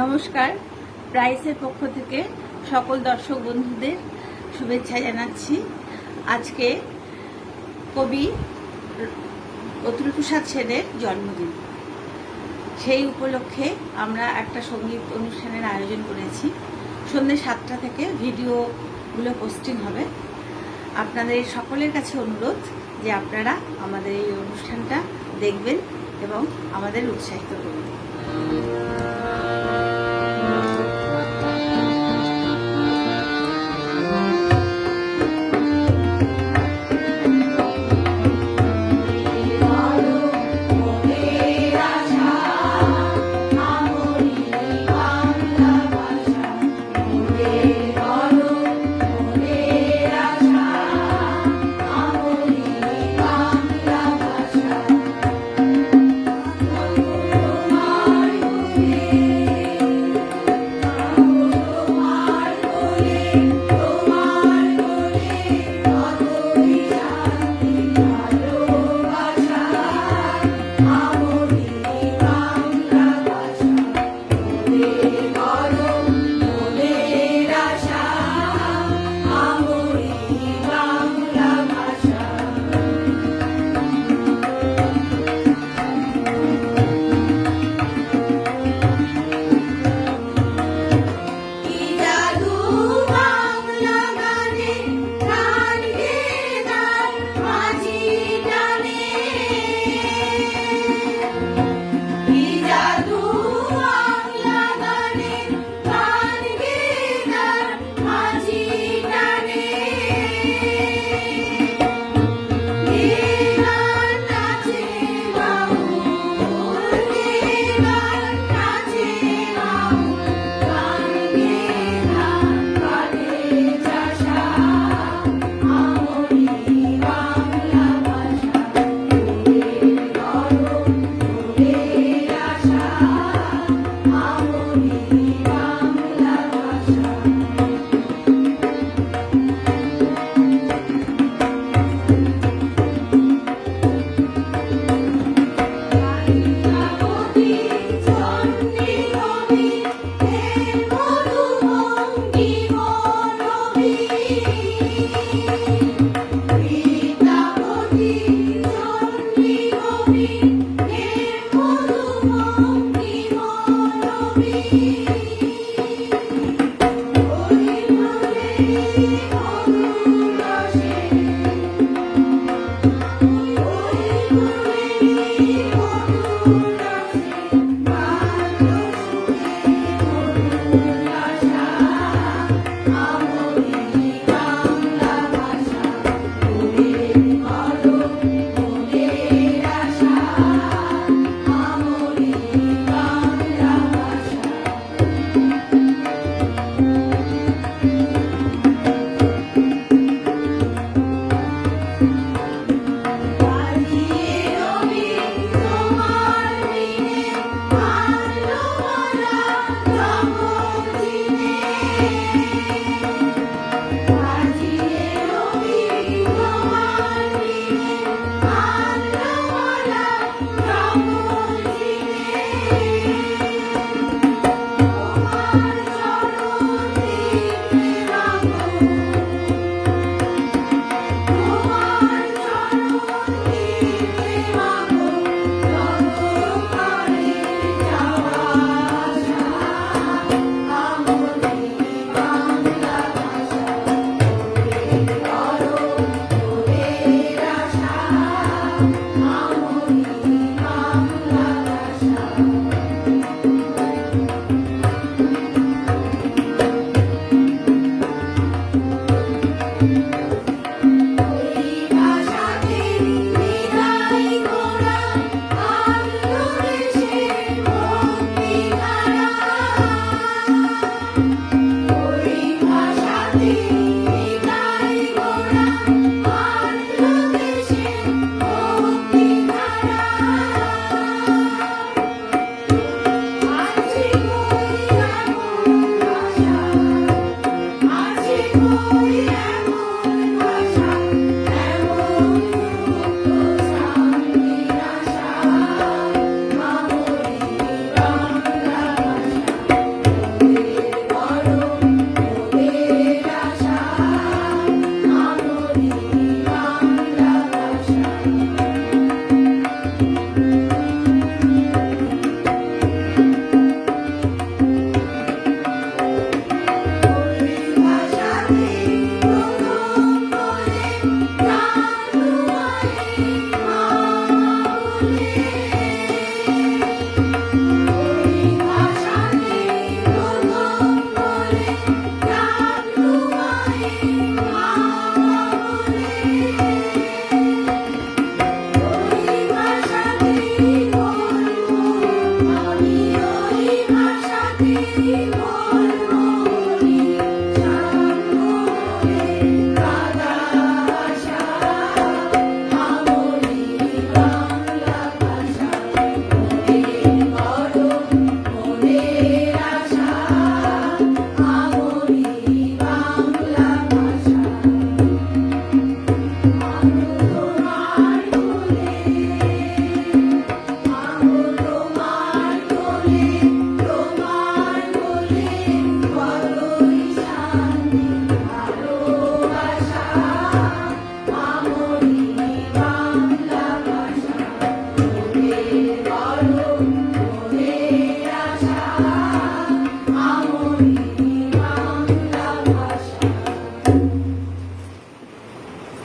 নমস্কার। প্রাইসের পক্ষ থেকে সকল দর্শক বন্ধুদের শুভেচ্ছা জানাচ্ছি। আজকে কবি অতুল প্রসাদ সেনের জন্মদিন। সেই উপলক্ষে আমরা একটা সংগীত অনুষ্ঠানের আয়োজন করেছি। সন্ধ্যে সাতটা থেকে ভিডিওগুলো পোস্টিং হবে। আপনাদের সকলের কাছে অনুরোধ যে আপনারা আমাদের এই অনুষ্ঠানটা দেখবেন এবং আমাদের উৎসাহিত করবেন